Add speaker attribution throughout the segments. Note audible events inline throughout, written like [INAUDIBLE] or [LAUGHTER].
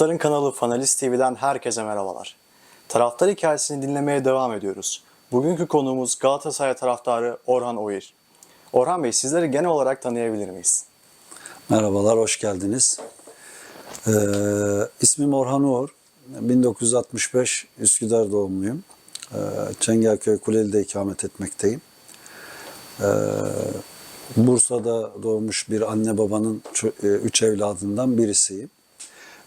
Speaker 1: Taraftarın kanalı Fanalist TV'den herkese merhabalar. Taraftar hikayesini dinlemeye devam ediyoruz. Bugünkü konuğumuz Galatasaray taraftarı Orhan Oyir. Orhan Bey sizleri genel olarak tanıyabilir miyiz?
Speaker 2: Merhabalar, hoş geldiniz. Ee, ismim Orhan Uğur. 1965 Üsküdar doğumluyum. Ee, Çengelköy Kuleli'de ikamet etmekteyim. Ee, Bursa'da doğmuş bir anne babanın e, üç evladından birisiyim.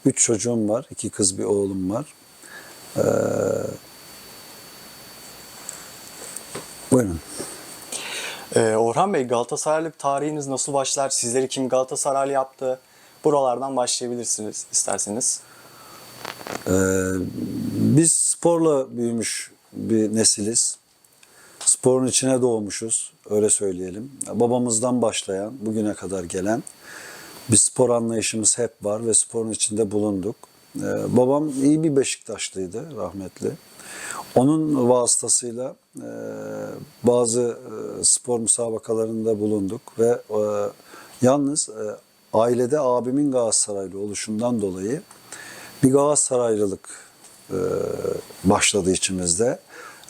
Speaker 2: Üç çocuğum var, iki kız bir oğlum var. Ee, buyurun.
Speaker 1: Ee, Orhan Bey Galatasaraylık tarihiniz nasıl başlar? Sizleri kim Galatasaraylı yaptı? Buralardan başlayabilirsiniz isterseniz.
Speaker 2: Ee, biz sporla büyümüş bir nesiliz. Sporun içine doğmuşuz, öyle söyleyelim. Babamızdan başlayan, bugüne kadar gelen bir spor anlayışımız hep var ve sporun içinde bulunduk. Ee, babam iyi bir Beşiktaşlıydı, rahmetli. Onun vasıtasıyla e, bazı e, spor müsabakalarında bulunduk ve e, yalnız ailede abimin Galatasaraylı oluşundan dolayı bir Galatasaraylılık e, başladı içimizde.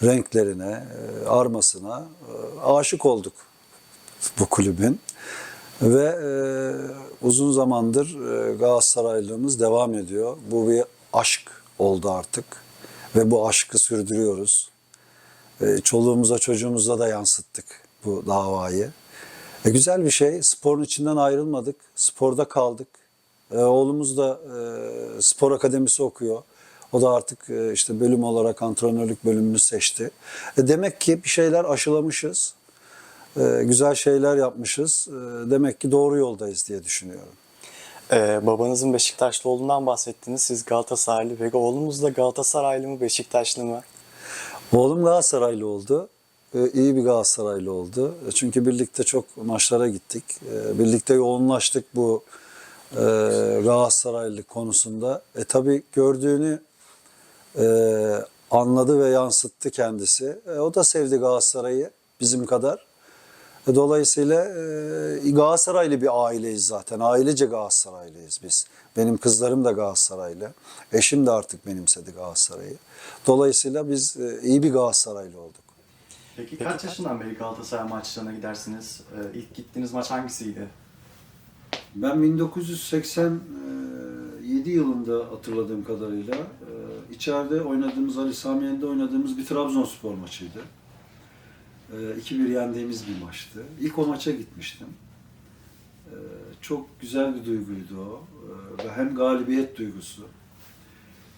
Speaker 2: Renklerine, armasına aşık olduk bu kulübün. Ve e, uzun zamandır e, Galatasaraylılığımız devam ediyor. Bu bir aşk oldu artık ve bu aşkı sürdürüyoruz. E, çoluğumuza çocuğumuza da yansıttık bu davayı. E, güzel bir şey. Sporun içinden ayrılmadık. Sporda kaldık. E, oğlumuz da e, spor akademisi okuyor. O da artık e, işte bölüm olarak antrenörlük bölümünü seçti. E, demek ki bir şeyler aşılamışız. E, güzel şeyler yapmışız. E, demek ki doğru yoldayız diye düşünüyorum.
Speaker 1: Ee, babanızın Beşiktaşlı olduğundan bahsettiniz. Siz Galatasaraylı. Peki oğlunuz da Galatasaraylı mı, Beşiktaşlı mı?
Speaker 2: Oğlum Galatasaraylı oldu. Ee, iyi bir Galatasaraylı oldu. E, Çünkü birlikte çok maçlara gittik. Ee, Birlikte yoğunlaştık bu e, Galatasaraylılık konusunda. E tabii gördüğünü e, anladı ve yansıttı kendisi. E, o da sevdi Galatasaray'ı bizim kadar. Dolayısıyla e, Galatasaraylı bir aileyiz zaten. Ailece Galatasaraylıyız biz. Benim kızlarım da Galatasaraylı. Eşim de artık benimsedi Galatasaray'ı. Dolayısıyla biz e, iyi bir Galatasaraylı olduk.
Speaker 1: Peki kaç yaşından beri Galatasaray maçlarına gidersiniz? Ee, ilk gittiğiniz maç hangisiydi?
Speaker 2: Ben 1987 yılında hatırladığım kadarıyla e, içeride oynadığımız Ali Sami Yen'de oynadığımız bir Trabzonspor maçıydı. E, 2-1 yendiğimiz bir maçtı. İlk o maça gitmiştim. E, Çok güzel bir duyguydu o. E, Ve hem galibiyet duygusu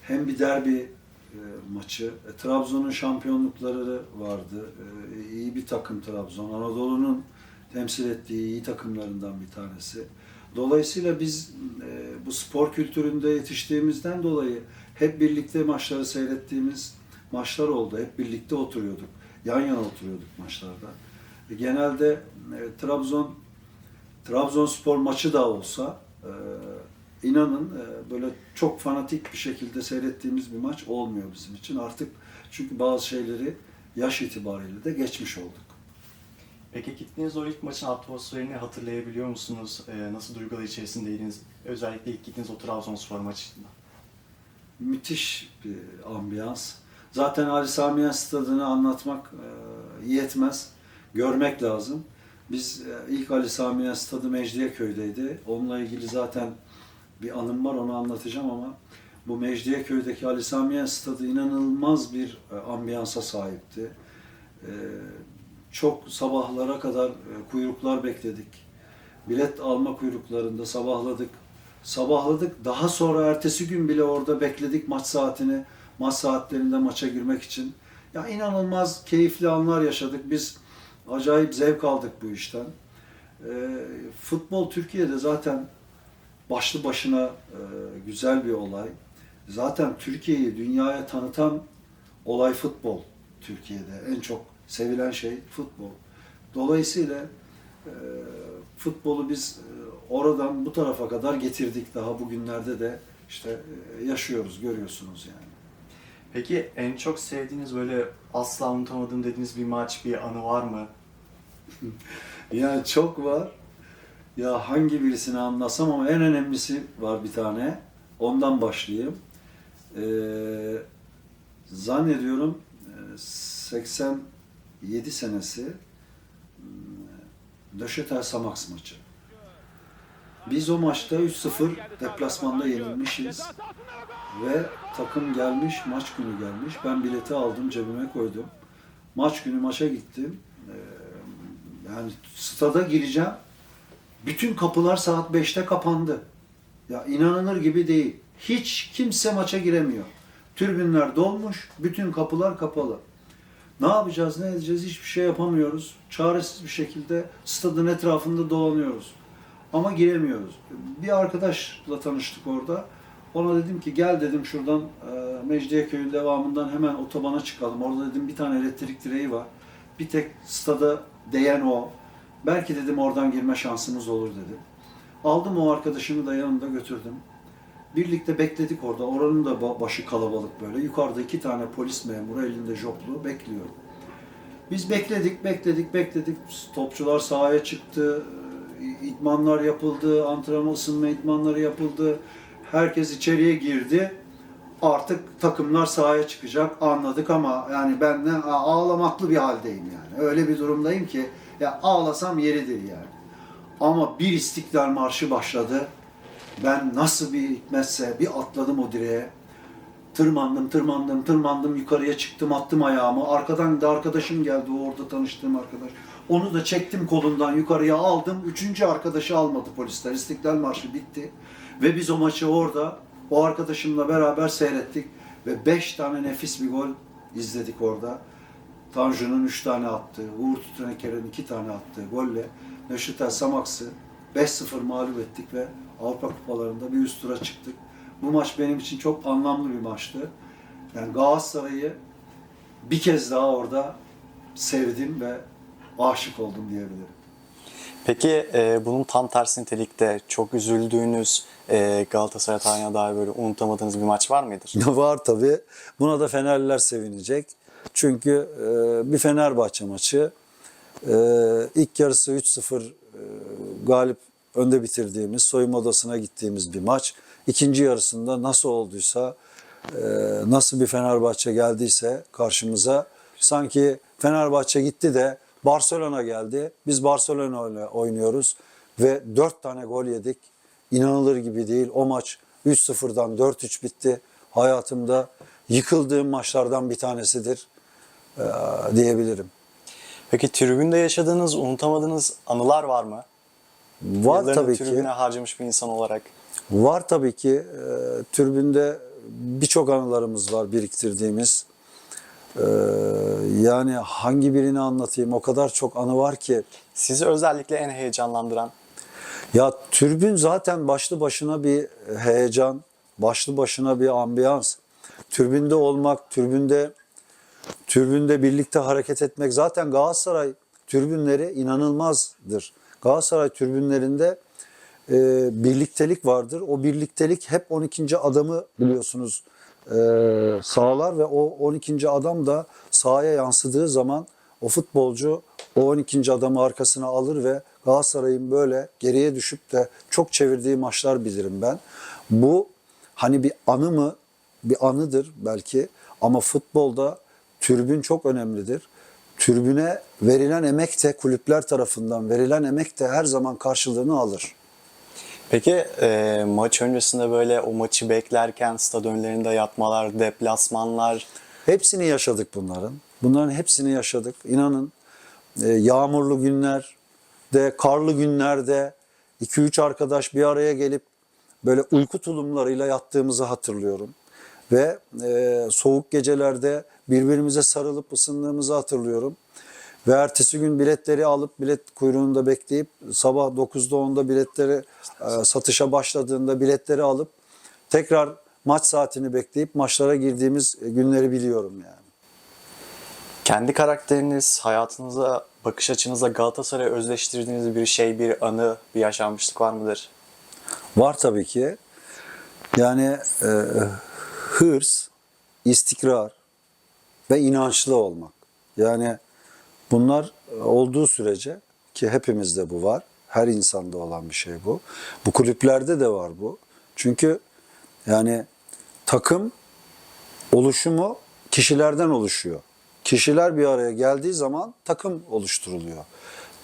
Speaker 2: hem bir derbi e, maçı. E, Trabzon'un şampiyonlukları vardı. E, iyi bir takım Trabzon. Anadolu'nun temsil ettiği iyi takımlarından bir tanesi. Dolayısıyla biz e, bu spor kültüründe yetiştiğimizden dolayı hep birlikte maçları seyrettiğimiz maçlar oldu. Hep birlikte oturuyorduk. Yan yana oturuyorduk maçlarda. E, genelde e, Trabzon Trabzonspor maçı da olsa e, inanın e, böyle çok fanatik bir şekilde seyrettiğimiz bir maç olmuyor bizim için. Artık çünkü bazı şeyleri yaş itibariyle de geçmiş olduk.
Speaker 1: Peki gittiğiniz o ilk maçın atmosferini hatırlayabiliyor musunuz? Ee, nasıl duygular içerisindeydiniz? Özellikle ilk gittiğiniz o Trabzonspor maçında.
Speaker 2: müthiş bir ambiyans. Zaten Ali Sami Yen stadını anlatmak e, yetmez. Görmek lazım. Biz e, ilk Ali Sami Yen stadı Mecidiyeköy'deydi. Onunla ilgili zaten bir anım var onu anlatacağım ama bu Mecidiyeköy'deki Ali Sami Yen stadı inanılmaz bir e, ambiyansa sahipti. Çok sabahlara kadar kuyruklar bekledik. Bilet alma kuyruklarında sabahladık. Sabahladık. Daha sonra ertesi gün bile orada bekledik maç saatini. Maç saatlerinde maça girmek için. Ya inanılmaz keyifli anlar yaşadık. Biz acayip zevk aldık bu işten. Ee, futbol Türkiye'de zaten başlı başına e, güzel bir olay. Zaten Türkiye'yi dünyaya tanıtan olay futbol Türkiye'de. En çok sevilen şey futbol. Dolayısıyla e, futbolu biz e, oradan bu tarafa kadar getirdik. Daha bugünlerde de işte e, yaşıyoruz, görüyorsunuz yani.
Speaker 1: Peki en çok sevdiğiniz böyle asla unutamadığım dediğiniz bir maç, bir anı var mı? [LAUGHS]
Speaker 2: Yani çok var. Ya hangi birisini anlasam ama en önemlisi var bir tane. ondan başlayayım. Ee, zannediyorum e, 87 senesi hmm, Döşetel Samax maçı. Biz o maçta 3-0 deplasmanda yenilmişiz ve takım gelmiş, maç günü gelmiş. Ben bileti aldım, cebime koydum. Maç günü maça gittim. Ee, yani stada gireceğim. Bütün kapılar saat 5'te kapandı. Ya inanılır gibi değil. Hiç kimse maça giremiyor. Tribünler dolmuş, bütün kapılar kapalı. Ne yapacağız, ne edeceğiz hiçbir şey yapamıyoruz. Çaresiz bir şekilde stadın etrafında dolanıyoruz. Ama giremiyoruz. Bir arkadaşla tanıştık orada. Ona dedim ki gel dedim şuradan e, Mecidiyeköy'ün devamından hemen otobana çıkalım. Orada dedim bir tane elektrik direği var. Bir tek stada değen o. Belki dedim oradan girme şansımız olur dedim. Aldım o arkadaşımı da yanımda götürdüm. Birlikte bekledik orada. Oranın da ba- başı kalabalık böyle. Yukarıda iki tane polis memuru elinde joplu bekliyor. Biz bekledik, bekledik, bekledik. Topçular sahaya çıktı. idmanlar yapıldı. Antrenman ısınma idmanları yapıldı. Herkes içeriye girdi. Artık takımlar sahaya çıkacak anladık ama yani ben ne ağlamaklı bir haldeyim yani. Öyle bir durumdayım ki ya ağlasam yeridir yani. Ama bir İstiklal Marşı başladı. Ben nasıl bir hikmetse bir atladım o direğe. Tırmandım, tırmandım, tırmandım, yukarıya çıktım, attım ayağımı. Arkadan da arkadaşım geldi, orada tanıştığım arkadaş. Onu da çektim kolundan yukarıya aldım. Üçüncü arkadaşı almadı polisler. İstiklal Marşı bitti. Ve biz o maçı orada, o arkadaşımla beraber seyrettik. Ve beş tane nefis bir gol izledik orada. Tanju'nun üç tane attığı, Uğur Tüteneker'in iki tane attığı golle Neşetel Samaks'ı 5-0 mağlup ettik ve Avrupa Kupalarında bir üst tura çıktık. Bu maç benim için çok anlamlı bir maçtı. Yani Galatasaray'ı bir kez daha orada sevdim ve aşık oldum diyebilirim.
Speaker 1: Peki e, bunun tam tersi nitelikte çok üzüldüğünüz e, Galatasaray tarihine dair böyle unutamadığınız bir maç var mıdır? [LAUGHS]
Speaker 2: Var tabii. Buna da Fenerliler sevinecek. Çünkü e, bir Fenerbahçe maçı e, ilk yarısı 3-0 e, galip önde bitirdiğimiz, soyunma odasına gittiğimiz bir maç. İkinci yarısında nasıl olduysa, e, nasıl bir Fenerbahçe geldiyse karşımıza sanki Fenerbahçe gitti de Barcelona geldi. Biz Barcelona ile oynuyoruz ve 4 tane gol yedik. İnanılır gibi değil. O maç 3-0'dan 4-3 bitti. Hayatımda yıkıldığım maçlardan bir tanesidir e, diyebilirim.
Speaker 1: Peki tribünde yaşadığınız, unutamadığınız anılar var mı?
Speaker 2: Var
Speaker 1: Yıllarını
Speaker 2: tabii ki.
Speaker 1: tribüne harcamış bir insan olarak.
Speaker 2: Var tabii ki. E, türbünde birçok anılarımız var biriktirdiğimiz. E, yani hangi birini anlatayım? O kadar çok anı var ki.
Speaker 1: Sizi özellikle en heyecanlandıran
Speaker 2: Ya türbün zaten başlı başına bir heyecan, başlı başına bir ambiyans. Türbünde olmak, türbünde türbünde birlikte hareket etmek zaten Galatasaray türbünleri inanılmazdır. Galatasaray türbünlerinde e, birliktelik vardır. O birliktelik hep 12. adamı biliyorsunuz e, sağlar ve o 12. adam da sahaya yansıdığı zaman o futbolcu o 12. adamı arkasına alır ve Galatasaray'ın böyle geriye düşüp de çok çevirdiği maçlar bilirim ben. Bu hani bir anı mı? Bir anıdır belki ama futbolda türbün çok önemlidir. Türbüne verilen emek de kulüpler tarafından verilen emek de her zaman karşılığını alır.
Speaker 1: Peki e, maç öncesinde böyle o maçı beklerken stad önlerinde yatmalar, deplasmanlar,
Speaker 2: Hepsini yaşadık bunların. Bunların hepsini yaşadık. İnanın e, yağmurlu günlerde, karlı günlerde 2-3 arkadaş bir araya gelip böyle uyku tulumlarıyla yattığımızı hatırlıyorum. Ve e, soğuk gecelerde birbirimize sarılıp ısındığımızı hatırlıyorum. Ve ertesi gün biletleri alıp bilet kuyruğunda bekleyip sabah 9'da 10'da biletleri e, satışa başladığında biletleri alıp tekrar maç saatini bekleyip maçlara girdiğimiz günleri biliyorum yani.
Speaker 1: kendi karakteriniz, hayatınıza, bakış açınıza Galatasaray'ı özleştirdiğiniz bir şey, bir anı, bir yaşanmışlık var mıdır?
Speaker 2: Var tabii ki. Yani e, hırs, istikrar ve inançlı olmak. Yani bunlar olduğu sürece ki hepimizde bu var. Her insanda olan bir şey bu. Bu kulüplerde de var bu. Çünkü Yani takım oluşumu kişilerden oluşuyor. Kişiler bir araya geldiği zaman takım oluşturuluyor.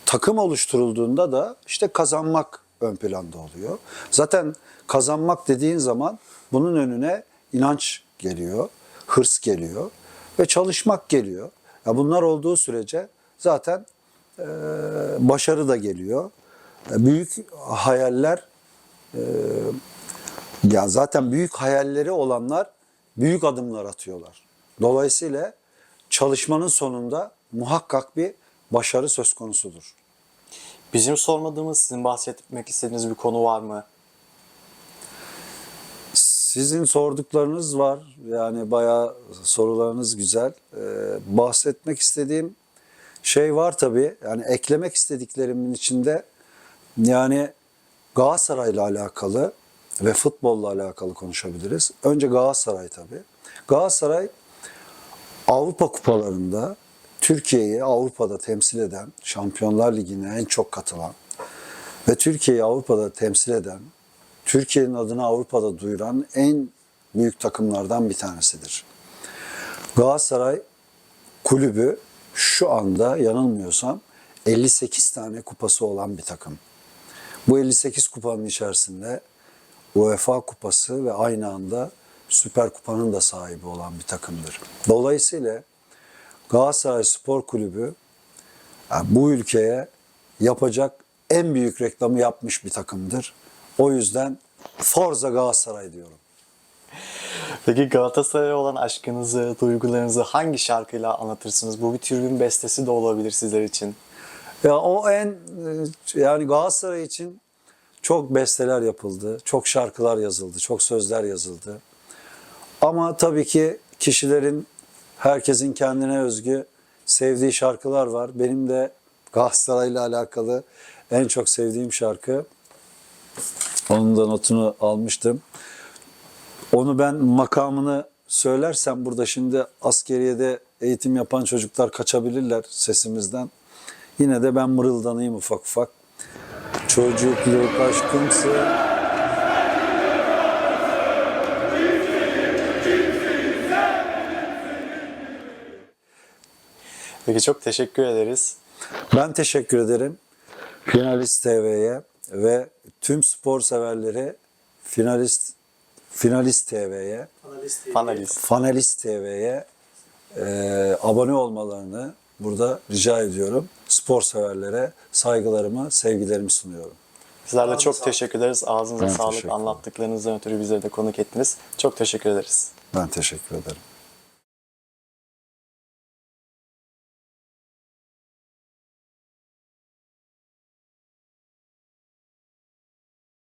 Speaker 2: Takım oluşturulduğunda da işte kazanmak ön planda oluyor. Zaten kazanmak dediğin zaman bunun önüne inanç geliyor, hırs geliyor ve çalışmak geliyor. Ya bunlar olduğu sürece zaten e, başarı da geliyor. E, büyük hayaller ya zaten büyük hayalleri olanlar büyük adımlar atıyorlar. Dolayısıyla çalışmanın sonunda muhakkak bir başarı söz konusudur.
Speaker 1: Bizim sormadığımız, sizin bahsetmek istediğiniz bir konu var mı?
Speaker 2: Sizin sorduklarınız var. Yani bayağı sorularınız güzel. Ee, bahsetmek istediğim şey var tabii. Yani eklemek istediklerimin içinde yani Galatasaray'la alakalı ve futbolla alakalı konuşabiliriz. Önce Galatasaray tabii. Galatasaray Avrupa kupalarında Türkiye'yi Avrupa'da temsil eden, Şampiyonlar Ligi'ne en çok katılan ve Türkiye'yi Avrupa'da temsil eden, Türkiye'nin adını Avrupa'da duyuran en büyük takımlardan bir tanesidir. Galatasaray kulübü şu anda yanılmıyorsam 58 tane kupası olan bir takım. Bu 58 kupanın içerisinde UEFA kupası ve aynı anda Süper Kupa'nın da sahibi olan bir takımdır. Dolayısıyla Galatasaray Spor Kulübü yani bu ülkeye yapacak en büyük reklamı yapmış bir takımdır. O yüzden Forza Galatasaray diyorum.
Speaker 1: Peki Galatasaray'a olan aşkınızı, duygularınızı hangi şarkıyla anlatırsınız? Bu bir türbün bestesi de olabilir sizler için.
Speaker 2: Ya o en e, yani Galatasaray için çok besteler yapıldı, çok şarkılar yazıldı, çok sözler yazıldı. Ama tabii ki kişilerin herkesin kendine özgü sevdiği şarkılar var. Benim de Galatasaray'la alakalı en çok sevdiğim şarkı onun da notunu almıştım. Onu ben makamını söylersem burada şimdi askeriyede eğitim yapan çocuklar kaçabilirler sesimizden. Yine de ben mırıldanayım ufak ufak. Çocukluk aşkımsın.
Speaker 1: Peki çok teşekkür ederiz.
Speaker 2: Ben teşekkür ederim Finalist TV'ye ve tüm spor severlere Finalist Finalist TV'ye,
Speaker 1: Panelist.
Speaker 2: Fanalist TV'ye e, abone olmalarını burada rica ediyorum. Spor severlere saygılarımı, sevgilerimi sunuyorum.
Speaker 1: Sizler de çok teşekkür ederiz. Ağzınıza
Speaker 2: Ben
Speaker 1: sağlık. Anlattıklarınızdan ötürü bizleri de konuk ettiniz. Çok teşekkür ederiz.
Speaker 2: Ben teşekkür ederim.